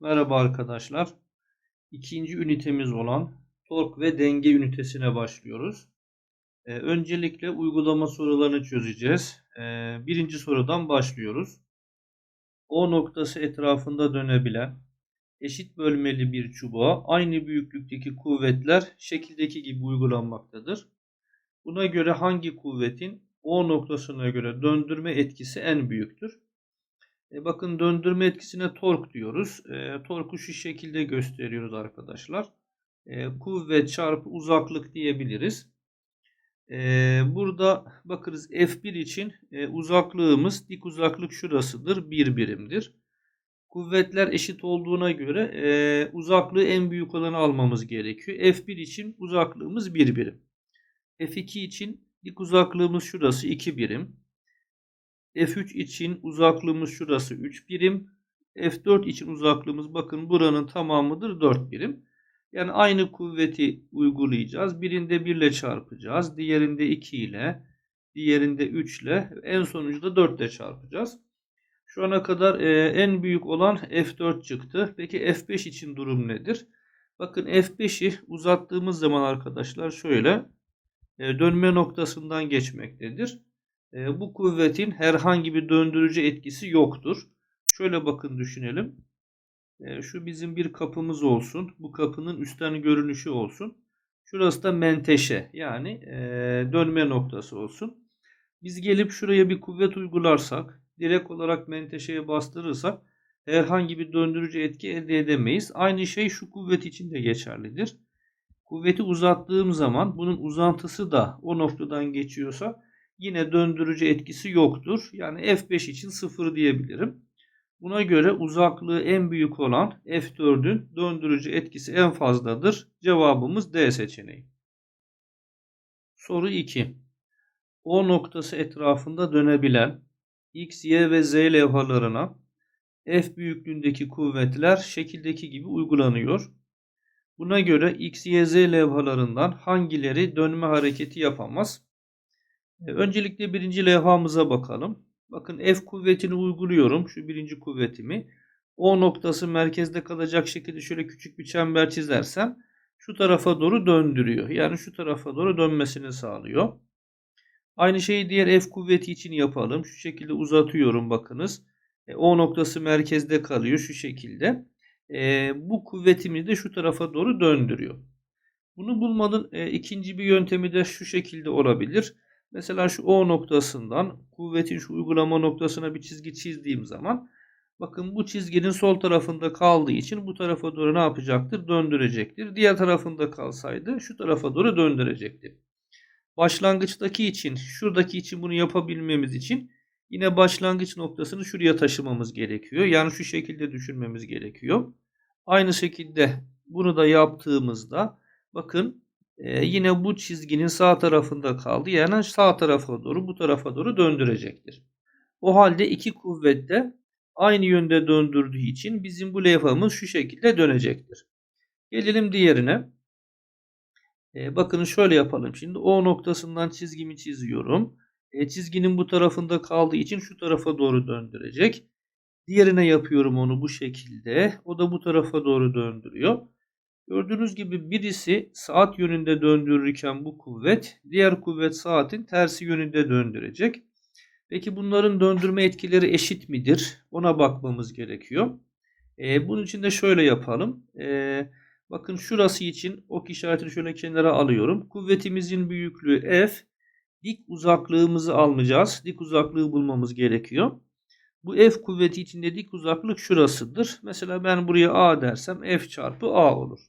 Merhaba arkadaşlar. İkinci ünitemiz olan tork ve denge ünitesine başlıyoruz. Ee, öncelikle uygulama sorularını çözeceğiz. Ee, birinci sorudan başlıyoruz. O noktası etrafında dönebilen eşit bölmeli bir çubuğa aynı büyüklükteki kuvvetler şekildeki gibi uygulanmaktadır. Buna göre hangi kuvvetin O noktasına göre döndürme etkisi en büyüktür? E, bakın döndürme etkisine tork diyoruz. E, torku şu şekilde gösteriyoruz arkadaşlar. E, kuvvet çarpı uzaklık diyebiliriz. E, burada bakırız F1 için e, uzaklığımız dik uzaklık şurasıdır. 1 birimdir. Kuvvetler eşit olduğuna göre e, uzaklığı en büyük olanı almamız gerekiyor. F1 için uzaklığımız 1 birim. F2 için dik uzaklığımız şurası 2 birim. F3 için uzaklığımız şurası 3 birim. F4 için uzaklığımız bakın buranın tamamıdır 4 birim. Yani aynı kuvveti uygulayacağız. Birinde 1 ile çarpacağız. Diğerinde 2 ile. Diğerinde 3 ile. En sonuncu da 4 ile çarpacağız. Şu ana kadar e, en büyük olan F4 çıktı. Peki F5 için durum nedir? Bakın F5'i uzattığımız zaman arkadaşlar şöyle dönme noktasından geçmektedir. E, bu kuvvetin herhangi bir döndürücü etkisi yoktur. Şöyle bakın düşünelim. E, şu bizim bir kapımız olsun. Bu kapının üstten görünüşü olsun. Şurası da menteşe yani e, dönme noktası olsun. Biz gelip şuraya bir kuvvet uygularsak, direkt olarak menteşeye bastırırsak herhangi bir döndürücü etki elde edemeyiz. Aynı şey şu kuvvet için de geçerlidir. Kuvveti uzattığım zaman bunun uzantısı da o noktadan geçiyorsa yine döndürücü etkisi yoktur. Yani F5 için 0 diyebilirim. Buna göre uzaklığı en büyük olan F4'ün döndürücü etkisi en fazladır. Cevabımız D seçeneği. Soru 2. O noktası etrafında dönebilen X, Y ve Z levhalarına F büyüklüğündeki kuvvetler şekildeki gibi uygulanıyor. Buna göre X, Y, Z levhalarından hangileri dönme hareketi yapamaz? E, öncelikle birinci levhamıza bakalım. Bakın F kuvvetini uyguluyorum. Şu birinci kuvvetimi. O noktası merkezde kalacak şekilde şöyle küçük bir çember çizersem şu tarafa doğru döndürüyor. Yani şu tarafa doğru dönmesini sağlıyor. Aynı şeyi diğer F kuvveti için yapalım. Şu şekilde uzatıyorum bakınız. E, o noktası merkezde kalıyor şu şekilde. E, bu kuvvetimi de şu tarafa doğru döndürüyor. Bunu bulmanın e, ikinci bir yöntemi de şu şekilde olabilir. Mesela şu O noktasından kuvvetin şu uygulama noktasına bir çizgi çizdiğim zaman bakın bu çizginin sol tarafında kaldığı için bu tarafa doğru ne yapacaktır? Döndürecektir. Diğer tarafında kalsaydı şu tarafa doğru döndürecektir. Başlangıçtaki için şuradaki için bunu yapabilmemiz için yine başlangıç noktasını şuraya taşımamız gerekiyor. Yani şu şekilde düşünmemiz gerekiyor. Aynı şekilde bunu da yaptığımızda bakın ee, yine bu çizginin sağ tarafında kaldı. Yani sağ tarafa doğru bu tarafa doğru döndürecektir. O halde iki kuvvet de aynı yönde döndürdüğü için bizim bu levhamız şu şekilde dönecektir. Gelelim diğerine. Ee, bakın şöyle yapalım. Şimdi O noktasından çizgimi çiziyorum. E, çizginin bu tarafında kaldığı için şu tarafa doğru döndürecek. Diğerine yapıyorum onu bu şekilde. O da bu tarafa doğru döndürüyor. Gördüğünüz gibi birisi saat yönünde döndürürken bu kuvvet, diğer kuvvet saatin tersi yönünde döndürecek. Peki bunların döndürme etkileri eşit midir? Ona bakmamız gerekiyor. Ee, bunun için de şöyle yapalım. Ee, bakın şurası için ok işaretini şöyle kenara alıyorum. Kuvvetimizin büyüklüğü F. Dik uzaklığımızı almayacağız. Dik uzaklığı bulmamız gerekiyor. Bu F kuvveti içinde dik uzaklık şurasıdır. Mesela ben buraya A dersem F çarpı A olur.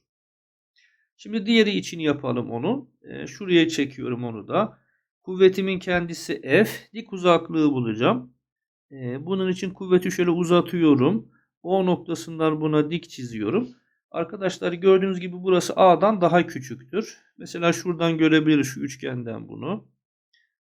Şimdi diğeri için yapalım onu. E, şuraya çekiyorum onu da. Kuvvetimin kendisi F. Dik uzaklığı bulacağım. E, bunun için kuvveti şöyle uzatıyorum. O noktasından buna dik çiziyorum. Arkadaşlar gördüğünüz gibi burası A'dan daha küçüktür. Mesela şuradan görebiliriz şu üçgenden bunu.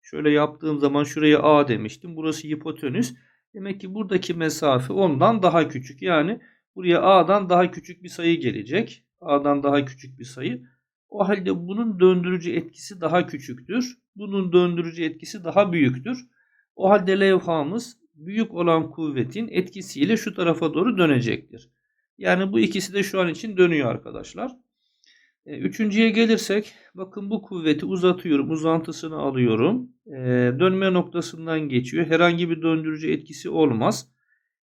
Şöyle yaptığım zaman şuraya A demiştim. Burası hipotenüs. Demek ki buradaki mesafe ondan daha küçük. Yani buraya A'dan daha küçük bir sayı gelecek. A'dan daha küçük bir sayı. O halde bunun döndürücü etkisi daha küçüktür. Bunun döndürücü etkisi daha büyüktür. O halde levhamız büyük olan kuvvetin etkisiyle şu tarafa doğru dönecektir. Yani bu ikisi de şu an için dönüyor arkadaşlar. E, üçüncüye gelirsek bakın bu kuvveti uzatıyorum. Uzantısını alıyorum. E, dönme noktasından geçiyor. Herhangi bir döndürücü etkisi olmaz.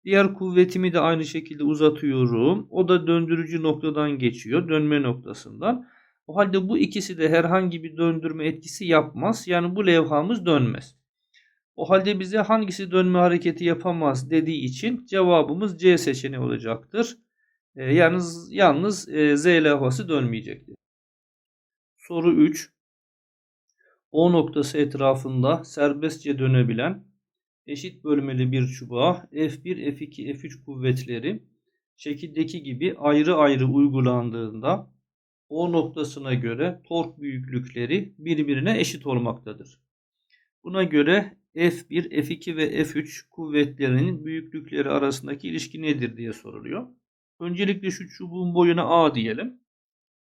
Diğer kuvvetimi de aynı şekilde uzatıyorum. O da döndürücü noktadan geçiyor. Dönme noktasından. O halde bu ikisi de herhangi bir döndürme etkisi yapmaz. Yani bu levhamız dönmez. O halde bize hangisi dönme hareketi yapamaz dediği için cevabımız C seçeneği olacaktır. E, yalnız yalnız e, Z levhası dönmeyecektir. Soru 3. O noktası etrafında serbestçe dönebilen eşit bölmeli bir çubuğa F1, F2, F3 kuvvetleri şekildeki gibi ayrı ayrı uygulandığında O noktasına göre tork büyüklükleri birbirine eşit olmaktadır. Buna göre F1, F2 ve F3 kuvvetlerinin büyüklükleri arasındaki ilişki nedir diye soruluyor. Öncelikle şu çubuğun boyuna A diyelim.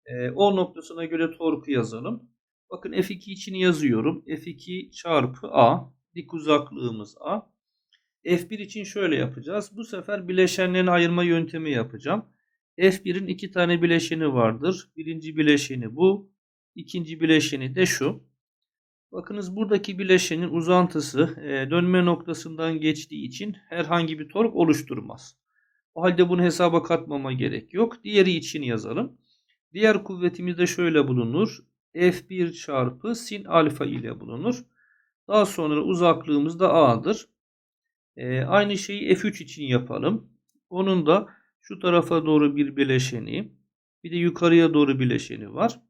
E, o noktasına göre torku yazalım. Bakın F2 için yazıyorum. F2 çarpı A. Dik uzaklığımız A. F1 için şöyle yapacağız. Bu sefer bileşenlerini ayırma yöntemi yapacağım. F1'in iki tane bileşeni vardır. Birinci bileşeni bu. İkinci bileşeni de şu. Bakınız buradaki bileşenin uzantısı e, dönme noktasından geçtiği için herhangi bir tork oluşturmaz. O halde bunu hesaba katmama gerek yok. Diğeri için yazalım. Diğer kuvvetimiz de şöyle bulunur. F1 çarpı sin alfa ile bulunur. Daha sonra uzaklığımız da A'dır. Ee, aynı şeyi F3 için yapalım. Onun da şu tarafa doğru bir bileşeni, bir de yukarıya doğru bileşeni var.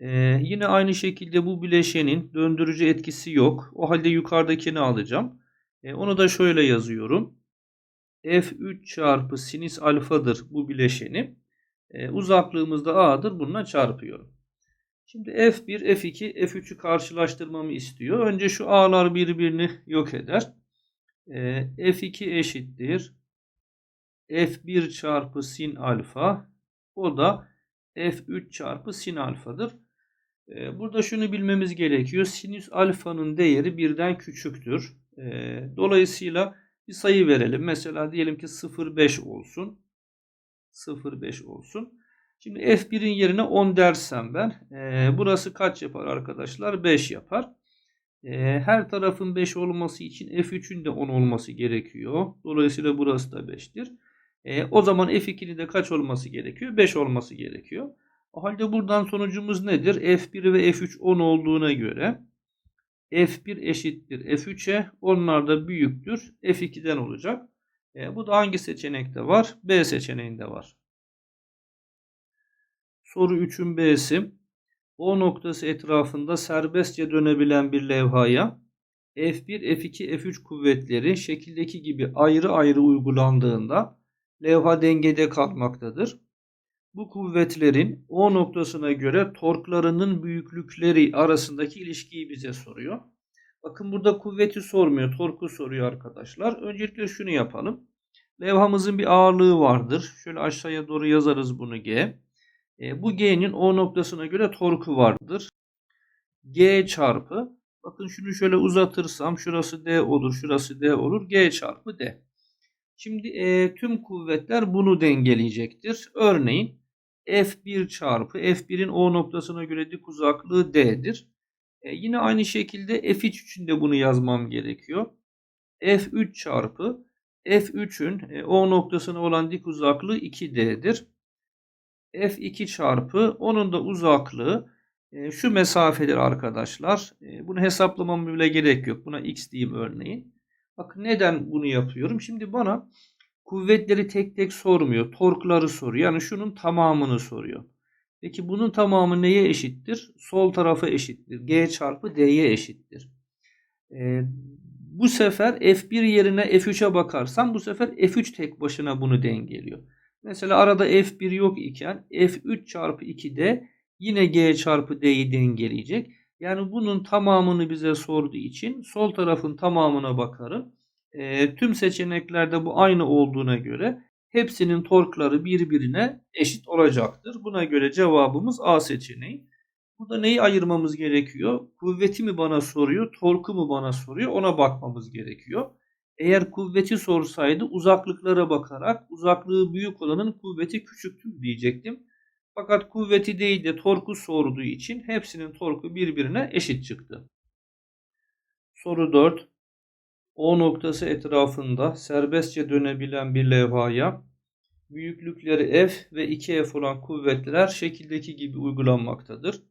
Ee, yine aynı şekilde bu bileşenin döndürücü etkisi yok. O halde yukarıdakini alacağım. Ee, onu da şöyle yazıyorum. F3 çarpı sinüs alfadır bu bileşeni. Ee, uzaklığımız da A'dır. Bununla çarpıyorum. Şimdi F1, F2, F3'ü karşılaştırmamı istiyor. Önce şu A'lar birbirini yok eder. Ee, F2 eşittir. F1 çarpı sin alfa. O da F3 çarpı sin alfadır. Ee, burada şunu bilmemiz gerekiyor. Sinüs alfanın değeri birden küçüktür. Ee, dolayısıyla bir sayı verelim. Mesela diyelim ki 0,5 olsun. 0,5 olsun. Şimdi F1'in yerine 10 dersem ben. E, burası kaç yapar arkadaşlar? 5 yapar. E, her tarafın 5 olması için F3'ün de 10 olması gerekiyor. Dolayısıyla burası da 5'tir. E, o zaman F2'nin de kaç olması gerekiyor? 5 olması gerekiyor. O halde buradan sonucumuz nedir? F1 ve F3 10 olduğuna göre F1 eşittir F3'e. Onlar da büyüktür. F2'den olacak. E, bu da hangi seçenekte var? B seçeneğinde var. Soru 3'ün B'si. O noktası etrafında serbestçe dönebilen bir levhaya F1, F2, F3 kuvvetleri şekildeki gibi ayrı ayrı uygulandığında levha dengede kalmaktadır. Bu kuvvetlerin O noktasına göre torklarının büyüklükleri arasındaki ilişkiyi bize soruyor. Bakın burada kuvveti sormuyor, torku soruyor arkadaşlar. Öncelikle şunu yapalım. Levhamızın bir ağırlığı vardır. Şöyle aşağıya doğru yazarız bunu G. E, bu G'nin O noktasına göre torku vardır. G çarpı. Bakın şunu şöyle uzatırsam şurası D olur, şurası D olur. G çarpı D. Şimdi e, tüm kuvvetler bunu dengeleyecektir. Örneğin F1 çarpı F1'in O noktasına göre dik uzaklığı D'dir. E, yine aynı şekilde F3 için de bunu yazmam gerekiyor. F3 çarpı F3'ün e, O noktasına olan dik uzaklığı 2D'dir. F2 çarpı onun da uzaklığı e, şu mesafedir arkadaşlar. E, bunu hesaplamam bile gerek yok. Buna x diyeyim örneğin. Bakın neden bunu yapıyorum? Şimdi bana kuvvetleri tek tek sormuyor. Torkları soruyor. Yani şunun tamamını soruyor. Peki bunun tamamı neye eşittir? Sol tarafa eşittir. G çarpı D'ye eşittir. Ee, bu sefer F1 yerine F3'e bakarsam bu sefer F3 tek başına bunu dengeliyor. Mesela arada F1 yok iken F3 çarpı 2D yine G çarpı D'yi dengeleyecek. Yani bunun tamamını bize sorduğu için sol tarafın tamamına bakarım. E, tüm seçeneklerde bu aynı olduğuna göre hepsinin torkları birbirine eşit olacaktır. Buna göre cevabımız A seçeneği. Burada neyi ayırmamız gerekiyor? Kuvveti mi bana soruyor, torku mu bana soruyor? Ona bakmamız gerekiyor. Eğer kuvveti sorsaydı uzaklıklara bakarak uzaklığı büyük olanın kuvveti küçüktür diyecektim. Fakat kuvveti değil de torku sorduğu için hepsinin torku birbirine eşit çıktı. Soru 4. O noktası etrafında serbestçe dönebilen bir levhaya büyüklükleri F ve 2F olan kuvvetler şekildeki gibi uygulanmaktadır.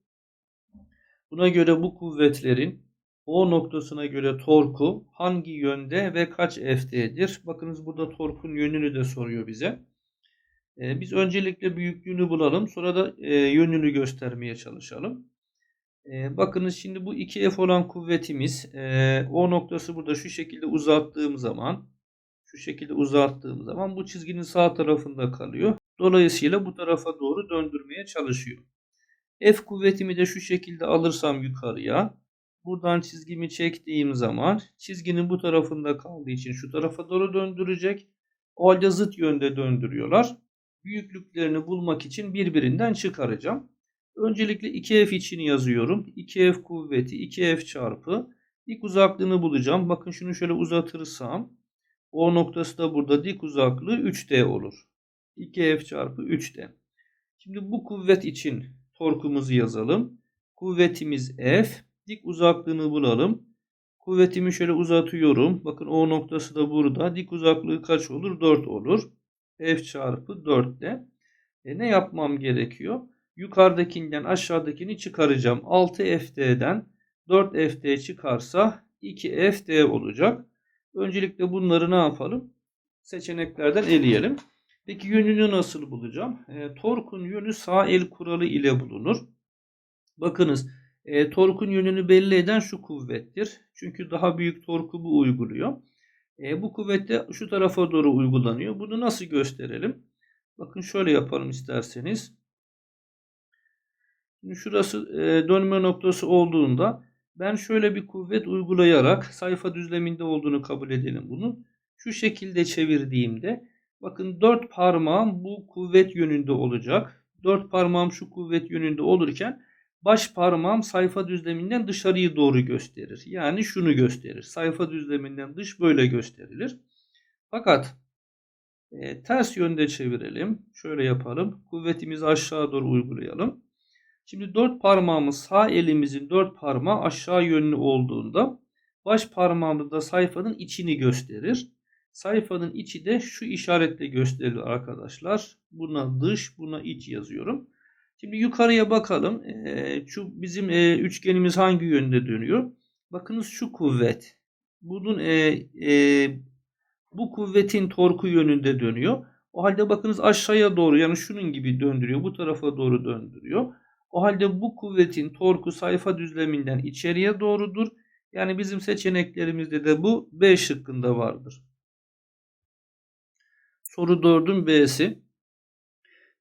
Buna göre bu kuvvetlerin O noktasına göre torku hangi yönde ve kaç F'dedir? Bakınız burada torkun yönünü de soruyor bize. Ee, biz öncelikle büyüklüğünü bulalım. Sonra da e, yönünü göstermeye çalışalım. Ee, bakınız şimdi bu 2F olan kuvvetimiz e, O noktası burada şu şekilde uzattığım zaman şu şekilde uzattığım zaman bu çizginin sağ tarafında kalıyor. Dolayısıyla bu tarafa doğru döndürmeye çalışıyor. F kuvvetimi de şu şekilde alırsam yukarıya buradan çizgimi çektiğim zaman çizginin bu tarafında kaldığı için şu tarafa doğru döndürecek. O halde zıt yönde döndürüyorlar. Büyüklüklerini bulmak için birbirinden çıkaracağım. Öncelikle 2F için yazıyorum. 2F kuvveti 2F çarpı dik uzaklığını bulacağım. Bakın şunu şöyle uzatırsam O noktası da burada dik uzaklığı 3D olur. 2F çarpı 3D. Şimdi bu kuvvet için torkumuzu yazalım. Kuvvetimiz F. Dik uzaklığını bulalım. Kuvvetimi şöyle uzatıyorum. Bakın O noktası da burada. Dik uzaklığı kaç olur? 4 olur. F çarpı 4'te. E ne yapmam gerekiyor? Yukarıdakinden aşağıdakini çıkaracağım. 6FD'den 4FD çıkarsa 2FD olacak. Öncelikle bunları ne yapalım? Seçeneklerden eleyelim. Peki yönünü nasıl bulacağım? E, torkun yönü sağ el kuralı ile bulunur. Bakınız e, torkun yönünü belli eden şu kuvvettir. Çünkü daha büyük torku bu uyguluyor. E, bu kuvvet şu tarafa doğru uygulanıyor. Bunu nasıl gösterelim? Bakın şöyle yapalım isterseniz. Şurası e, dönme noktası olduğunda ben şöyle bir kuvvet uygulayarak sayfa düzleminde olduğunu kabul edelim bunun. Şu şekilde çevirdiğimde bakın dört parmağım bu kuvvet yönünde olacak. Dört parmağım şu kuvvet yönünde olurken baş parmağım sayfa düzleminden dışarıyı doğru gösterir. Yani şunu gösterir. Sayfa düzleminden dış böyle gösterilir. Fakat e, ters yönde çevirelim. Şöyle yapalım. Kuvvetimizi aşağı doğru uygulayalım. Şimdi dört parmağımız sağ elimizin dört parmağı aşağı yönlü olduğunda baş parmağımız da sayfanın içini gösterir. Sayfanın içi de şu işaretle gösterilir arkadaşlar. Buna dış, buna iç yazıyorum. Şimdi yukarıya bakalım. Ee, şu bizim e, üçgenimiz hangi yönde dönüyor? Bakınız şu kuvvet. Bunun e, e, bu kuvvetin torku yönünde dönüyor. O halde bakınız aşağıya doğru yani şunun gibi döndürüyor. Bu tarafa doğru döndürüyor. O halde bu kuvvetin torku sayfa düzleminden içeriye doğrudur. Yani bizim seçeneklerimizde de bu B şıkkında vardır. Soru 4'ün B'si.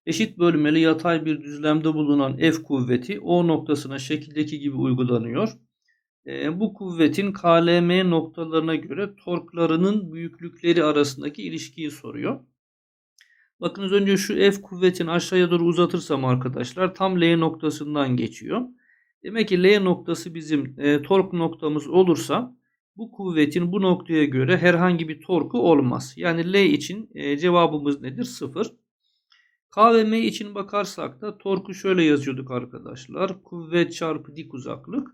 Eşit bölmeli yatay bir düzlemde bulunan F kuvveti O noktasına şekildeki gibi uygulanıyor. E, bu kuvvetin KLM noktalarına göre torklarının büyüklükleri arasındaki ilişkiyi soruyor. Bakınız önce şu F kuvvetini aşağıya doğru uzatırsam arkadaşlar tam L noktasından geçiyor. Demek ki L noktası bizim e, tork noktamız olursa bu kuvvetin bu noktaya göre herhangi bir torku olmaz. Yani L için e, cevabımız nedir? 0. K ve M için bakarsak da torku şöyle yazıyorduk arkadaşlar. Kuvvet çarpı dik uzaklık.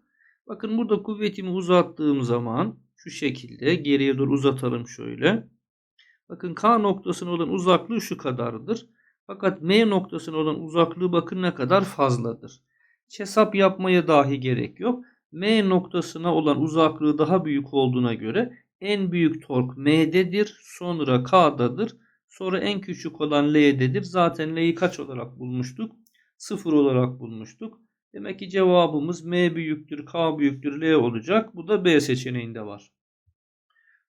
Bakın burada kuvvetimi uzattığım zaman şu şekilde geriye doğru uzatalım şöyle. Bakın K noktasına olan uzaklığı şu kadardır. Fakat M noktasına olan uzaklığı bakın ne kadar fazladır. Hiç hesap yapmaya dahi gerek yok. M noktasına olan uzaklığı daha büyük olduğuna göre en büyük tork M'dedir. Sonra K'dadır. Sonra en küçük olan L'dedir. Zaten L'yi kaç olarak bulmuştuk? 0 olarak bulmuştuk. Demek ki cevabımız M büyüktür, K büyüktür, L olacak. Bu da B seçeneğinde var.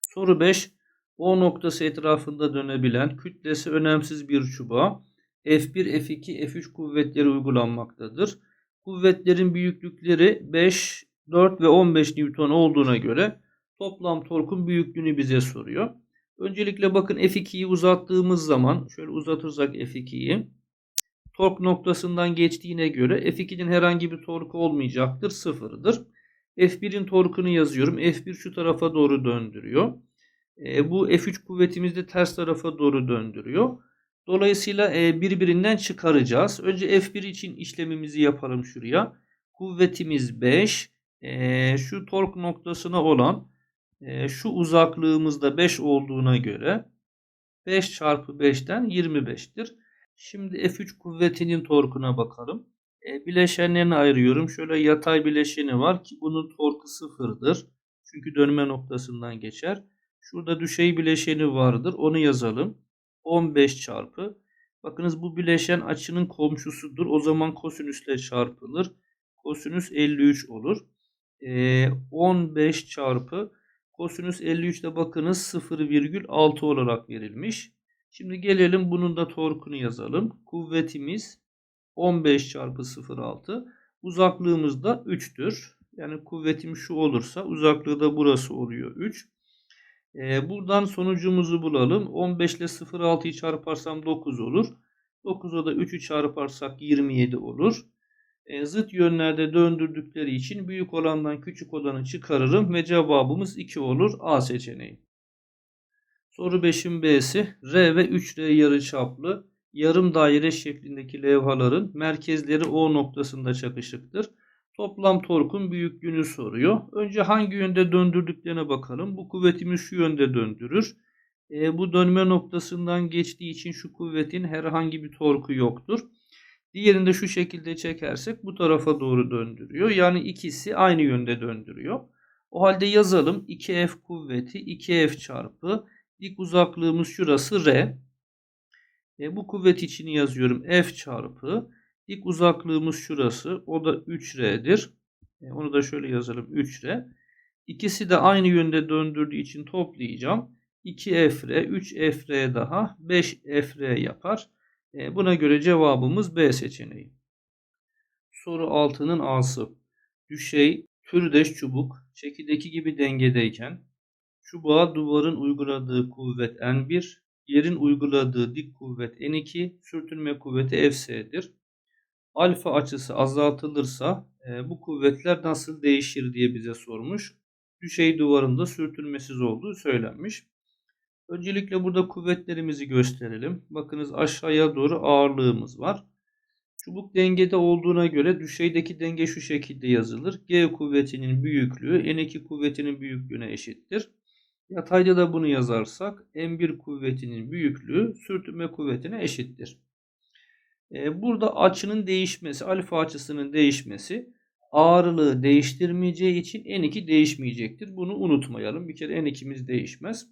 Soru 5. O noktası etrafında dönebilen kütlesi önemsiz bir çubuğa F1, F2, F3 kuvvetleri uygulanmaktadır. Kuvvetlerin büyüklükleri 5, 4 ve 15 Newton olduğuna göre toplam torkun büyüklüğünü bize soruyor. Öncelikle bakın F2'yi uzattığımız zaman şöyle uzatırsak F2'yi tork noktasından geçtiğine göre F2'nin herhangi bir torku olmayacaktır. Sıfırdır. F1'in torkunu yazıyorum. F1 şu tarafa doğru döndürüyor. E, bu F3 kuvvetimiz de ters tarafa doğru döndürüyor. Dolayısıyla e, birbirinden çıkaracağız. Önce F1 için işlemimizi yapalım şuraya. Kuvvetimiz 5. E, şu tork noktasına olan e, şu uzaklığımızda 5 olduğuna göre 5 çarpı 5'ten 25'tir. Şimdi F3 kuvvetinin torkuna bakalım. E, bileşenlerini ayırıyorum. Şöyle yatay bileşeni var ki bunun torku sıfırdır. Çünkü dönme noktasından geçer. Şurada düşey bileşeni vardır. Onu yazalım. 15 çarpı. Bakınız bu bileşen açının komşusudur. O zaman kosinüsle çarpılır. Kosinüs 53 olur. E, 15 çarpı kosinüs 53 de bakınız 0,6 olarak verilmiş. Şimdi gelelim bunun da torkunu yazalım. Kuvvetimiz 15 çarpı 0,6. Uzaklığımız da 3'tür. Yani kuvvetim şu olursa uzaklığı da burası oluyor 3. Ee, buradan sonucumuzu bulalım. 15 ile 0,6'yı çarparsam 9 olur. 9'a da 3'ü çarparsak 27 olur. E, zıt yönlerde döndürdükleri için büyük olandan küçük olanı çıkarırım ve cevabımız 2 olur. A seçeneği. Soru 5'in B'si R ve 3R yarıçaplı yarım daire şeklindeki levhaların merkezleri O noktasında çakışıktır. Toplam torkun büyüklüğünü soruyor. Önce hangi yönde döndürdüklerine bakalım. Bu kuvvetimiz şu yönde döndürür. E, bu dönme noktasından geçtiği için şu kuvvetin herhangi bir torku yoktur. Diğerini de şu şekilde çekersek bu tarafa doğru döndürüyor. Yani ikisi aynı yönde döndürüyor. O halde yazalım 2F kuvveti 2F çarpı dik uzaklığımız şurası R. E, bu kuvvet için yazıyorum F çarpı dik uzaklığımız şurası o da 3R'dir. E, onu da şöyle yazalım 3R. İkisi de aynı yönde döndürdüğü için toplayacağım. 2FR, 3FR daha 5FR yapar. E, buna göre cevabımız B seçeneği. Soru 6'nın A'sı. Düşey, türdeş çubuk, çekideki gibi dengedeyken çubuğa duvarın uyguladığı kuvvet N1, yerin uyguladığı dik kuvvet N2, sürtünme kuvveti Fs'dir. Alfa açısı azaltılırsa e, bu kuvvetler nasıl değişir diye bize sormuş. Düşey duvarında sürtünmesiz olduğu söylenmiş. Öncelikle burada kuvvetlerimizi gösterelim. Bakınız aşağıya doğru ağırlığımız var. Çubuk dengede olduğuna göre düşeydeki denge şu şekilde yazılır. G kuvvetinin büyüklüğü N2 kuvvetinin büyüklüğüne eşittir. Yatayda da bunu yazarsak M1 kuvvetinin büyüklüğü sürtünme kuvvetine eşittir. Burada açının değişmesi, alfa açısının değişmesi ağırlığı değiştirmeyeceği için N2 değişmeyecektir. Bunu unutmayalım. Bir kere N2'miz değişmez.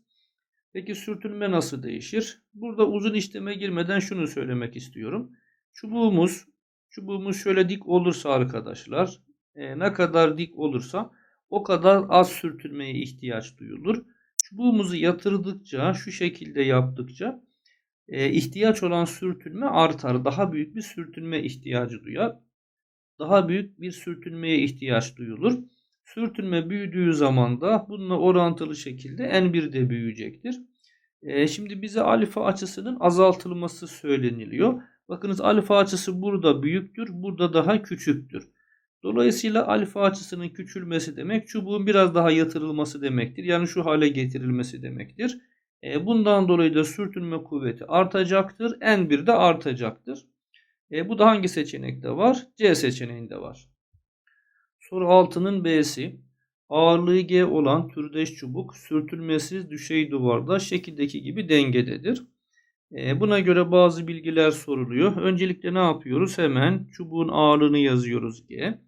Peki sürtünme nasıl değişir? Burada uzun işleme girmeden şunu söylemek istiyorum. Çubuğumuz, çubuğumuz şöyle dik olursa arkadaşlar, ne kadar dik olursa o kadar az sürtünmeye ihtiyaç duyulur. Çubuğumuzu yatırdıkça, şu şekilde yaptıkça e, ihtiyaç olan sürtünme artar. Daha büyük bir sürtünme ihtiyacı duyar. Daha büyük bir sürtünmeye ihtiyaç duyulur. Sürtünme büyüdüğü zaman da bununla orantılı şekilde N1 de büyüyecektir. E, şimdi bize alfa açısının azaltılması söyleniliyor. Bakınız alfa açısı burada büyüktür. Burada daha küçüktür. Dolayısıyla alfa açısının küçülmesi demek çubuğun biraz daha yatırılması demektir. Yani şu hale getirilmesi demektir. E, bundan dolayı da sürtünme kuvveti artacaktır. N1 de artacaktır. E, bu da hangi seçenekte var? C seçeneğinde var. Soru 6'nın B'si. Ağırlığı G olan türdeş çubuk sürtülmesiz düşey duvarda şekildeki gibi dengededir. E, buna göre bazı bilgiler soruluyor. Öncelikle ne yapıyoruz? Hemen çubuğun ağırlığını yazıyoruz G.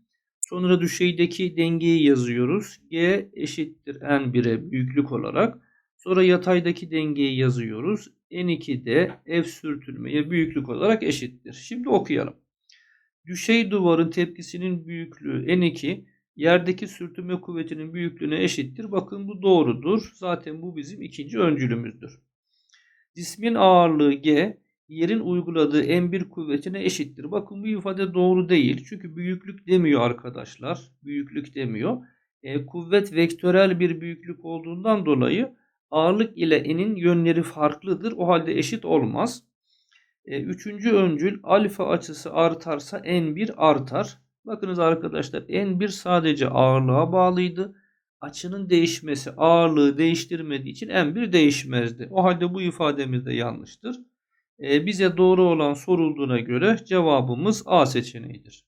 Sonra düşeydeki dengeyi yazıyoruz. G eşittir N1'e büyüklük olarak. Sonra yataydaki dengeyi yazıyoruz. N2 de F sürtülmeye büyüklük olarak eşittir. Şimdi okuyalım. Düşey duvarın tepkisinin büyüklüğü N2 yerdeki sürtünme kuvvetinin büyüklüğüne eşittir. Bakın bu doğrudur. Zaten bu bizim ikinci öncülümüzdür. Cismin ağırlığı G yerin uyguladığı M1 kuvvetine eşittir. Bakın bu ifade doğru değil. Çünkü büyüklük demiyor arkadaşlar. Büyüklük demiyor. E, kuvvet vektörel bir büyüklük olduğundan dolayı Ağırlık ile n'in yönleri farklıdır. O halde eşit olmaz. E, üçüncü öncül alfa açısı artarsa n1 artar. Bakınız arkadaşlar n1 sadece ağırlığa bağlıydı. Açının değişmesi ağırlığı değiştirmediği için n1 değişmezdi. O halde bu ifademiz de yanlıştır. E, bize doğru olan sorulduğuna göre cevabımız A seçeneğidir.